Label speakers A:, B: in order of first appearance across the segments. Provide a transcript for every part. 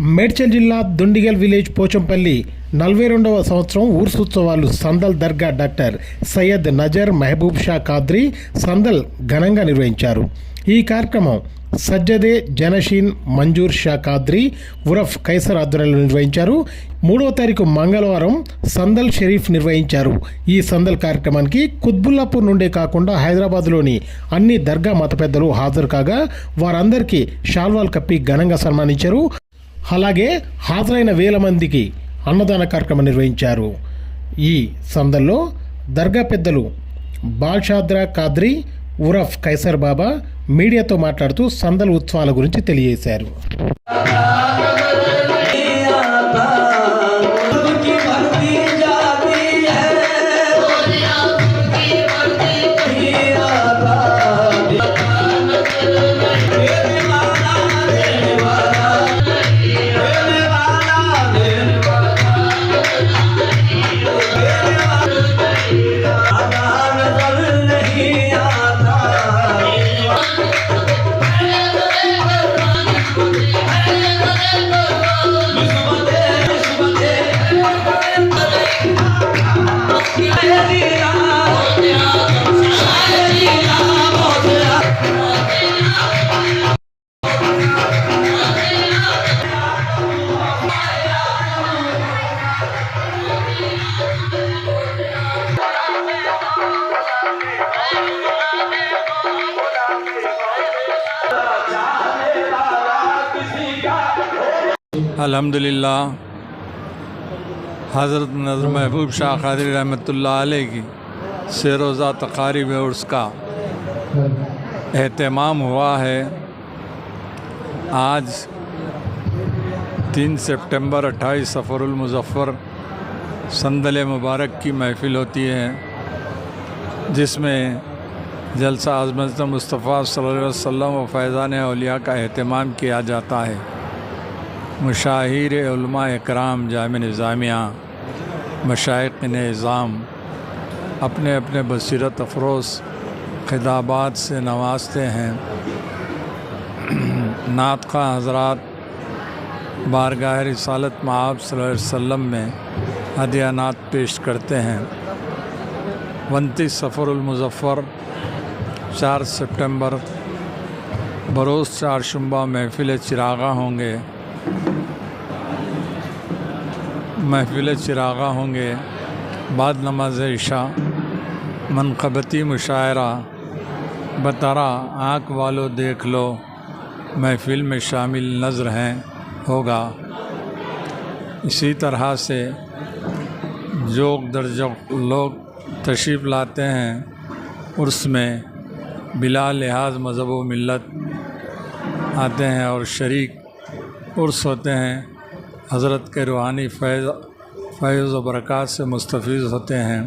A: మేడ్చల్ జిల్లా దుండిగల్ విలేజ్ పోచంపల్లి నలభై రెండవ సంవత్సరం ఊర్సుత్సవాలు సందల్ దర్గా డాక్టర్ సయ్యద్ నజర్ మహబూబ్ షా ఖాద్రి సందల్ ఘనంగా నిర్వహించారు. ఈ కార్యక్రమం సజ్జదే జనషీన్ మంజూర్ షా ఖాద్రి ఉరఫ్ కైసర్ ఆధ్వర్యంలో నిర్వహించారు. మూడవ తారీఖు మంగళవారం సందల్ షరీఫ్ నిర్వహించారు. ఈ సందల్ కార్యక్రమానికి కుత్బుల్లాపూర్ నుండే కాకుండా హైదరాబాద్లోని అన్ని దర్గా మత పెద్దలు హాజరు కాగా వారందరికీ షాల్వాల్ కప్పి ఘనంగా సన్మానించారు. అలాగే హాజరైన వేల మందికి అన్నదాన కార్యక్రమం నిర్వహించారు. ఈ సందల్లో దర్గా పెద్దలు బాల్షాద్రా కాద్రి ఉరఫ్ కైసర్ బాబా మీడియాతో మాట్లాడుతూ సందల్ ఉత్సవాల గురించి తెలియజేశారు.
B: الحمدللہ، حضرت نظر محبوب شاہ قادری رحمت اللہ علیہ کی سے روزہ تقاریب عرس کا اہتمام ہوا ہے۔ آج تین سپٹمبر اٹھائیس سفر المظفر سندل مبارک کی محفل ہوتی ہے، جس میں جلسہ عظمت مصطفیٰ صلی اللہ علیہ وسلم و فیضان اولیاء کا اہتمام کیا جاتا ہے۔ مشاہیر علماء اکرام جامع نظامیہ، مشائق نظام، اپنے اپنے بصیرت افروز خدابات سے نوازتے ہیں۔ نعتقہ حضرات بارگاہ رسالت معاب صلی اللہ علیہ وسلم میں ہدیہ نعت پیش کرتے ہیں۔ ونتی سفر المظفر چار سپٹمبر بروز چارشمبہ محفل چراغا ہوں گے۔ محفل چراغا ہوں گے۔ بعد نماز عشاء، منقبتی مشاعرہ بطرا آنکھ والو دیکھ لو، محفل میں شامل نظر ہیں، ہوگا۔ اسی طرح سے جوگ در لوگ تشریف لاتے ہیں اس میں بلا لحاظ مذہب و ملت آتے ہیں اور شریک عرس ہوتے ہیں، حضرت کے روحانی فیض فیض و برکات سے مستفیض ہوتے ہیں۔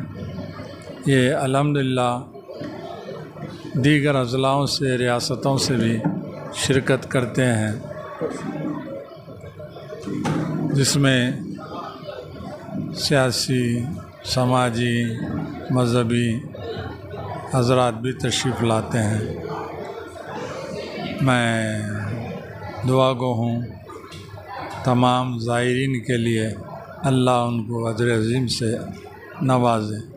B: یہ الحمد دیگر اضلاعوں سے، ریاستوں سے بھی شرکت کرتے ہیں۔ جس میں سیاسی، سماجی، مذہبی حضرات بھی تشریف لاتے ہیں۔ میں دعا گو ہوں، تمام زائرین کے لیے اللہ ان کو اجر عظیم سے نوازے۔